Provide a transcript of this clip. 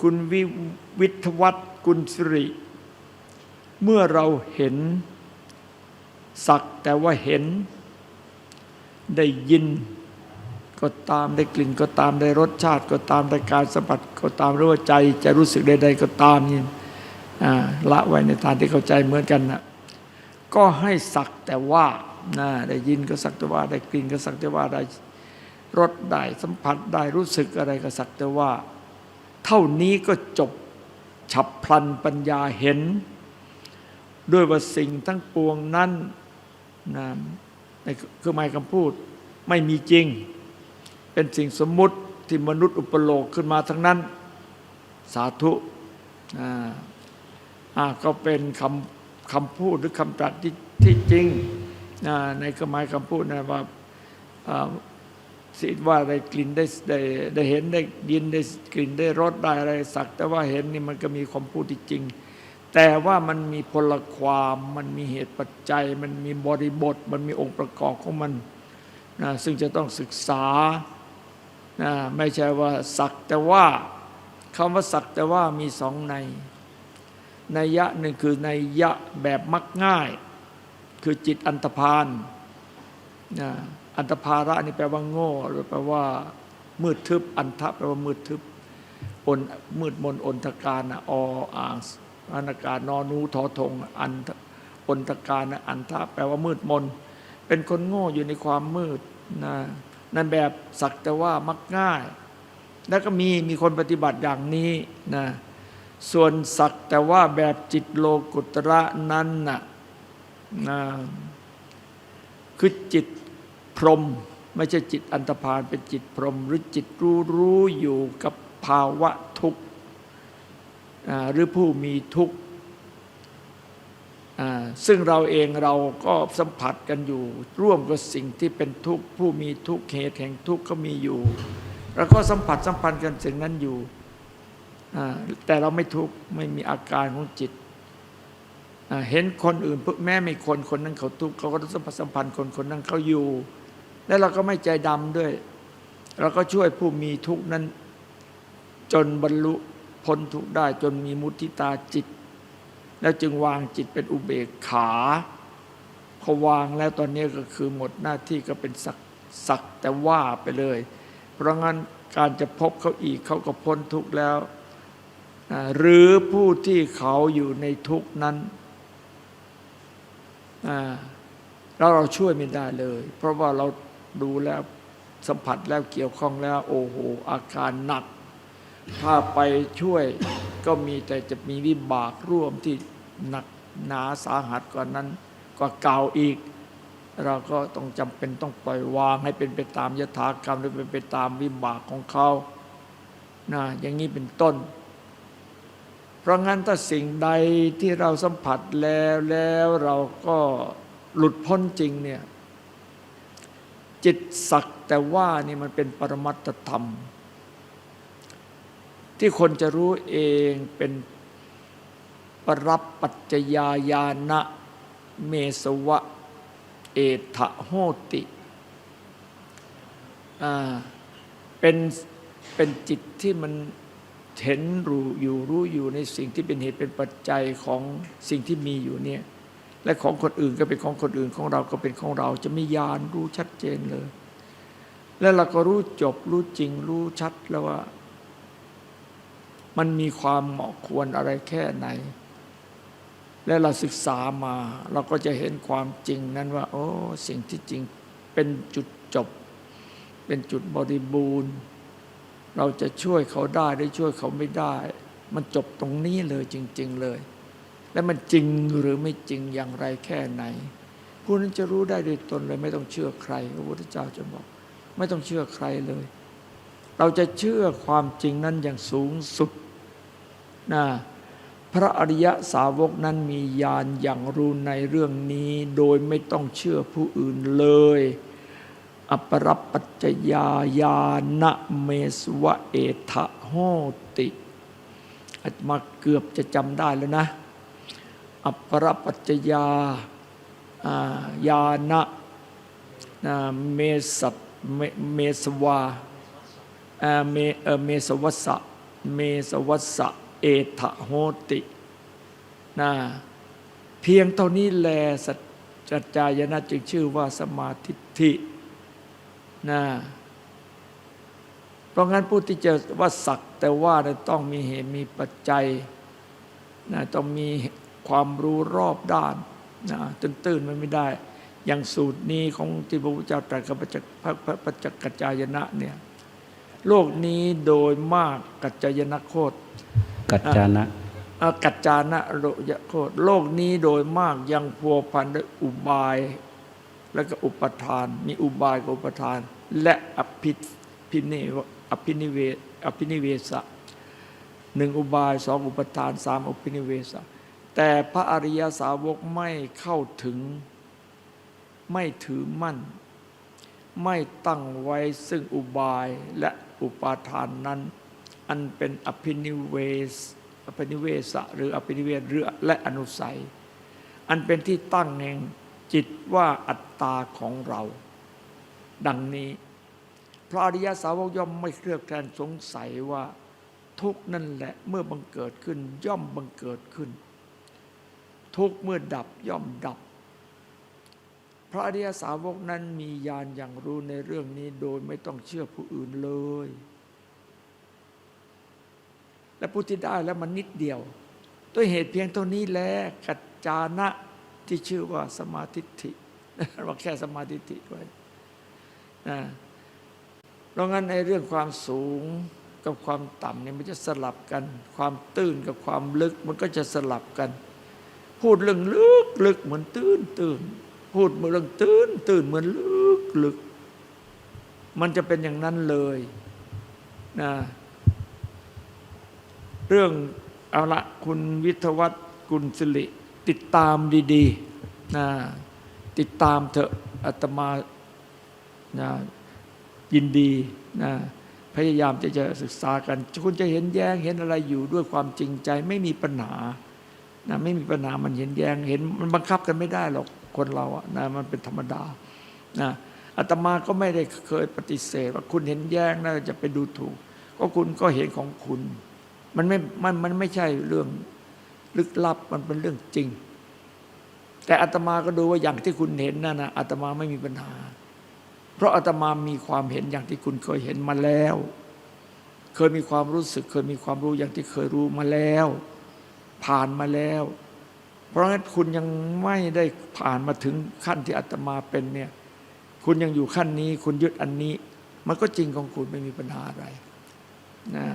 คุณวิวิทวัฒน์กุลสิริ เมื่อเราเห็น สักแต่ว่าเห็น ได้ยินก็ตามได้กลิ่นก็ตามได้รสชาติก็ตามได้การสัมผัสก็ตามหรือว่าใจ จะรู้สึกใดๆก็ตามนี่ละไว้ในทางที่เข้าใจเหมือนกันนะก็ให้สักแต่ว่านะได้ยินก็สักแต่ว่าได้กลิ่นก็สักแต่ว่าได้รสได้สัมผัสได้รู้สึกอะไรก็สักแต่ว่า เท่านี้ก็จบฉับพลันปัญญาเห็น ด้วยว่าสิ่งทั้งปวงนั้นนะในเครื่องหมายคำพูดไม่มีจริง เป็นสิ่งสมมุติที่มนุษย์อุปโลกขึ้นมาทั้งนั้น สาธุอ่าอ่าก็เป็นคำคำพูดหรือคำตรัสที่ที่จริงอ่าในเครื่องหมายคำพูดนะว่า สิว่าได้กลิ่นได้ได้ได้เห็นได้ยินได้กลิ่นได้รสได้อะไรสัก แต่ว่าเห็นนี่มันก็มีความพูดที่จริง แต่ว่ามันมีพลความมันมีเหตุปัจจัย มันมีบริบท มันมีองค์ประกอบของมันนะซึ่งจะต้องศึกษานะไม่ใช่ว่าสักแต่ว่าคำว่าสักแต่ว่ามีสองในนัยยะหนึ่งคือนัยยะแบบมักง่าย คือจิตอันตพานนะ อันตภาระนี่แปลว่าโง่หรือแปลว่า มืดทึบ อันทะแปลว่ามืดทึบอนมืดมนอนทการนะออ่างอานากาศนอนูทอทงอันอนทการนะอันทะแปลว่ามืดมน เป็นคนโง่อยู่ในความมืดนะนั่นแบบสักแต่ว่ามักง่าย แล้วก็มีมีคนปฏิบัติอย่างนี้นะส่วนสักแต่ว่าแบบจิตโลกุตระนั้นนะนะคือจิต พรหมไม่ใช่จิตอันตรพานเป็นจิตพรหมหรือจิตรู้รู้อยู่กับภาวะทุกข์หรือผู้มีทุกข์ซึ่งเราเองเราก็สัมผัสกันอยู่ ร่วมกับสิ่งที่เป็นทุกข์ผู้มีทุกข์เหตุแห่งทุกข์ก็มีอยู่แล้วก็สัมผัสสัมพันธ์กันสิ่งนั้นอยู่แต่เราไม่ทุกข์ไม่มีอาการของจิตเห็นคนอื่นแม้ไม่คนคนนั้นเขาทุกข์เขาก็สัมผัสสัมพันธ์คนคนนั้นเขาอยู่ แล้วเราก็ไม่ใจดำด้วย เราก็ช่วยผู้มีทุกข์นั้น จนบรรลุพ้นทุกข์ได้ จนมีมุทิตาจิต แล้วจึงวางจิตเป็นอุเบกขาพอวางแล้วตอนนี้ก็คือหมดหน้าที่ก็เป็นสักสักแต่ว่าไปเลย เพราะงั้นการจะพบเขาอีกเขาก็พ้นทุกข์แล้ว หรือผู้ที่เขาอยู่ในทุกข์นั้นอ่าเราเราช่วยไม่ได้เลย เพราะว่าเรา ดูแล้วสัมผัสแล้วเกี่ยวข้องแล้ว โอ้โห อาการหนัก ถ้าไปช่วยก็มีแต่จะมีวิบากร่วมที่หนักหนาสาหัสกว่านั้นกว่าเก่าอีก เราก็ต้องจำเป็นต้องปล่อยวางให้เป็นไปตามยถากรรมหรือเป็นไปตามวิบากของเขานะอย่างนี้เป็นต้น เพราะงั้นถ้าสิ่งใดที่เราสัมผัสแล้วแล้วเราก็หลุดพ้นจริงเนี่ย จิตสักแต่ว่านี่มันเป็นปรมัตธรรม ที่คนจะรู้เองเป็นปรับปัจจยายานะเมสวะ เอทะโหติอ่าเป็นเป็นจิตที่มันเห็นรู้อยู่รู้อยู่ในสิ่งที่เป็นเหตุเป็นปัจจัยของสิ่งที่มีอยู่เนี่ย และของคนอื่นก็เป็นของคนอื่นของเราก็เป็นของเราจะมีญาณรู้ชัดเจนเลย แล้วเราก็รู้จบรู้จริงรู้ชัดแล้วว่า มันมีความเหมาะควรอะไรแค่ไหน และเราศึกษามา เราก็จะเห็นความจริงนั้นว่า โอ้สิ่งที่จริงเป็นจุดจบ เป็นจุดบริบูรณ์ เราจะช่วยเขาได้ได้ช่วยเขาไม่ได้ มันจบตรงนี้เลยจริง ๆ เลย และมันจริงหรือไม่จริงอย่างไรแค่ไหน ผู้นั้นจะรู้ได้โดยตนเลยไม่ต้องเชื่อใครพระพุทธเจ้าจะบอก ไม่ต้องเชื่อใครเลย เราจะเชื่อความจริงนั้นอย่างสูงสุดนะพระอริยสาวกนั้นมีญาณอย่างรู้ในเรื่องนี้ โดยไม่ต้องเชื่อผู้อื่นเลย อปรปัจจยาญาณเมสวะเอทะโหติ อาจมาเกือบจะจำได้แล้วนะ อัปปรปัจจยาอ่าญาณอ่าเมสัตเมสวาเมเอเมสวัสสะเมสวัสสะเอทะโหตินะเพียงเท่านี้แลสัจจัจจายนะจึงชื่อว่าสมาธิินะเพราะงั้นผู้ที่จะว่าสักแต่ว่าต้องมีเหตุมีปัจจัยนะต้องมี ความรู้รอบด้านนะตื่นๆมันไม่ได้ อย่างสูตรนี้ของที่พระพุทธเจ้าตรัสกับพระจักพระพระปัจจกัจจายนะเนี่ยโลกนี้โดยมากกัจจายนะโคตรกัจจานะอากัจจานะโรยะโคตรโลกนี้โดยมากยังพัวพันด้วยอุบาย แล้วก็อุปทาน มีอุบายกับอุปทาน และอภิพิเนวอภินิเวศอภินิเวสะหนึ่งอุบายสองอุปทานสามอภินิเวสะ แต่พระอริยสาวกไม่เข้าถึง ไม่ถือมั่น ไม่ตั้งไว้ซึ่งอุบายและอุปาทานนั้น อันเป็นอภินิเวสอภินิเวสะหรืออภินิเวศหรือและอนุสัย อันเป็นที่ตั้งแห่งจิตว่าอัตตาของเรา ดังนี้ พระอริยสาวกย่อมไม่เครือบแคลนสงสัยว่าทุกนั่นแหละเมื่อบังเกิดขึ้นย่อมบังเกิดขึ้น ทุกเมื่อดับย่อมดับ พระอริยสาวกนั้นมีญาณอย่างรู้ในเรื่องนี้โดยไม่ต้องเชื่อผู้อื่นเลย และผู้ที่ได้แล้วมันนิดเดียว ด้วยเหตุเพียงเท่านี้แหละกัจจานะที่ชื่อว่าสมาธิฏฐิว่าแค่สมาธิฏฐิไว้นะเพราะงั้นในเรื่องความสูงกับความต่ำเนี่ยมันจะสลับกัน ความตื้นกับความลึกมันก็จะสลับกัน พูดเรื่องลึกลึกเหมือนตื้นตื้นพูดเรื่องตื้นตื้นเหมือนลึกลึก มันจะเป็นอย่างนั้นเลยนะเรื่องเอาละคุณวิทวัฒน์กุลสิริติดตามดีๆนะติดตามเถอะอาตมานะยินดีนะพยายามจะจะศึกษากัน คุณจะเห็นแย้งเห็นอะไรอยู่ด้วยความจริงใจไม่มีปัญหา นะไม่มีปัญหามันเห็นแย้งเห็นมันบังคับกันไม่ได้หรอกคนเราอะนะมันเป็นธรรมดานะอาตมาก็ไม่ได้เคยปฏิเสธ ว่าคุณเห็นแย้งนะจะไปดูถูก ก็คุณก็เห็นของคุณ มันไม่มันมันไม่ใช่เรื่องลึกลับมันเป็นเรื่องจริง แต่อาตมาก็ดูว่าอย่างที่คุณเห็นนั่นนะอาตมาไม่มีปัญหา เพราะอาตมามีความเห็นอย่างที่คุณเคยเห็นมาแล้ว เคยมีความรู้สึก เคยมีความรู้อย่างที่เคยรู้มาแล้ว ผ่านมาแล้ว เพราะงั้นคุณยังไม่ได้ผ่านมาถึงขั้นที่อาตมาเป็นเนี่ย คุณยังอยู่ขั้นนี้ คุณยึดอันนี้ มันก็จริงของคุณไม่มีปัญหาอะไรนะ